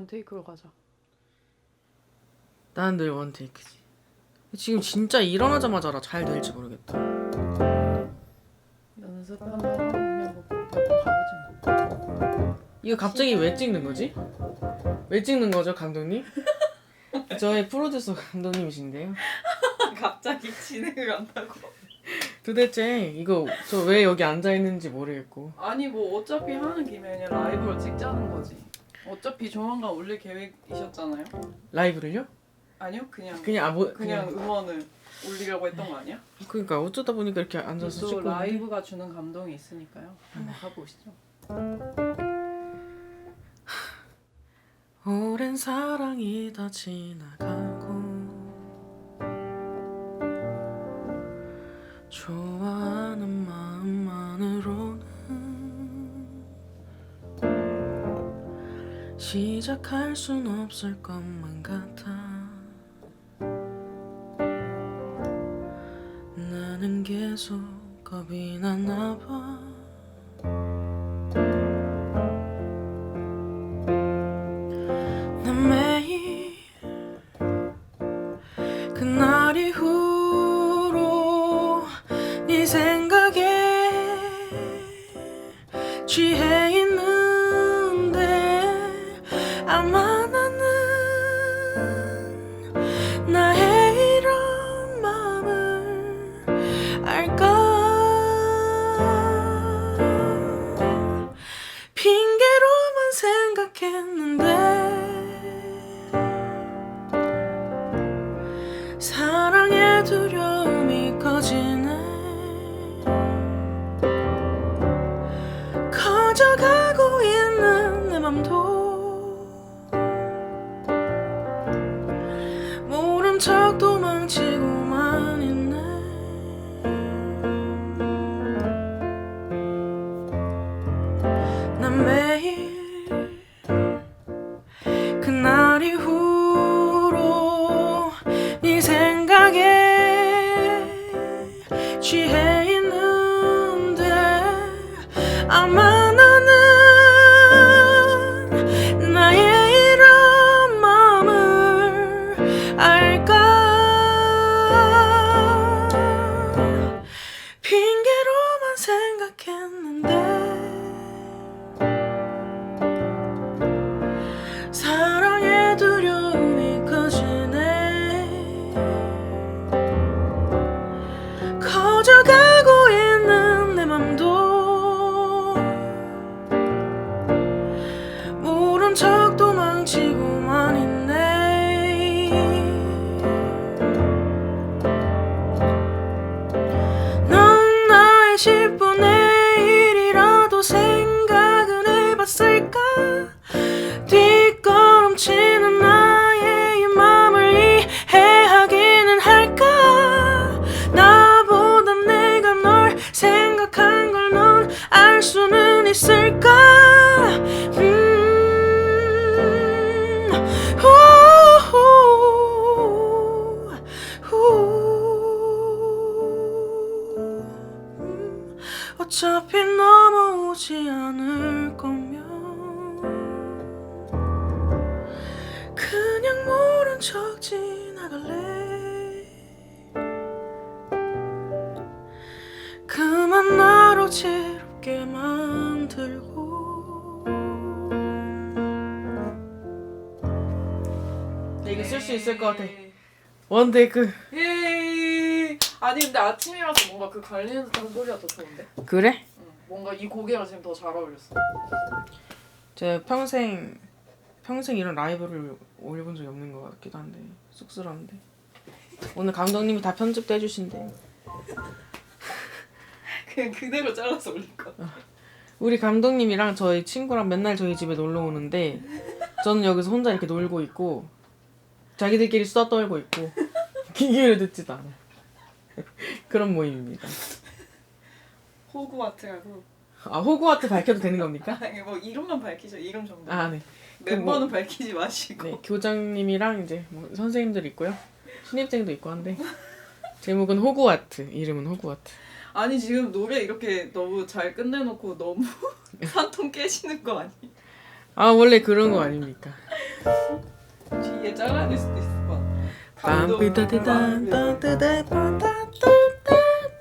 원테이크로 가자. 나는 늘 원테이크지. 지금 진짜 일어나자마자 잘 될지 모르겠다. 연습 한번 하면 뭐 가보지 뭐. 이거 갑자기 왜 찍는 거지? 왜 찍는 거죠, 감독님? 저의 프로듀서 감독님이신데요. 갑자기 진행을 한다고. 도대체 이거 저 왜 여기 앉아 있는지 모르겠고. 아니 뭐 어차피 하는 김에 그냥 라이브로 찍자는 거지. 어차피 조만간 올릴 계획이셨잖아요. 라이브를요? 아니요 그냥 그냥 아뭐 그냥 음원을 올리려고 했던 거 아니야? 그러니까 어쩌다 보니까 이렇게 앉아서 또 찍고 있는데. 라이브가 주는 감동이 있으니까요. 한번 가보시죠. 오랜 사랑이 다 지나가 시작할 순 없을 것만 같아. 나는 계속 겁이 나나 봐. 난 매일 그날 이후로 네 생각에 취해 생각했는데 사랑의 두려움이 커지네. 커져가고 있는 내 맘도 모른 척 도망치고 아마 나는 나의 이런 마음을 알까 어지럽게 만들고 네, 이거 쓸 수 있을 것 같아 원테이크 예. 아니 근데 아침이라서 뭔가 그 갈리는 듯한 소리가 더 좋은데? 그래? 응. 뭔가 이 곡이랑 지금 더 잘 어울렸어. 제가 평생 평생 이런 라이브를 올려본 적이 없는 것 같기도 한데 쑥스러운데 오늘 감독님이 다 편집도 해주신대 그냥 그대로 잘라서 올릴 거. 우리 감독님이랑 저희 친구랑 맨날 저희 집에 놀러 오는데 저는 여기서 혼자 이렇게 놀고 있고 자기들끼리 수다 떨고 있고 기계를 듣지도 않아요 그런 모임입니다 호그와트라고. 아 호구와트 밝혀도 되는 겁니까? 아니 뭐 이름만 밝히죠. 이름 정도. 아 네. 멤버는 밝히지 마시고. 네 교장님이랑 이제 뭐 선생님들 있고요 신입생도 있고 한데 제목은 호구와트 이름은 호구와트 아니 지금 노래 이렇게 너무 잘 끝내놓고 너무 한통 깨시는 거 아니? 아 원래 그런 거 아닙니까? 뒤에 잘라낼 수도 있을 것 같아. 감동.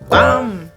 빰.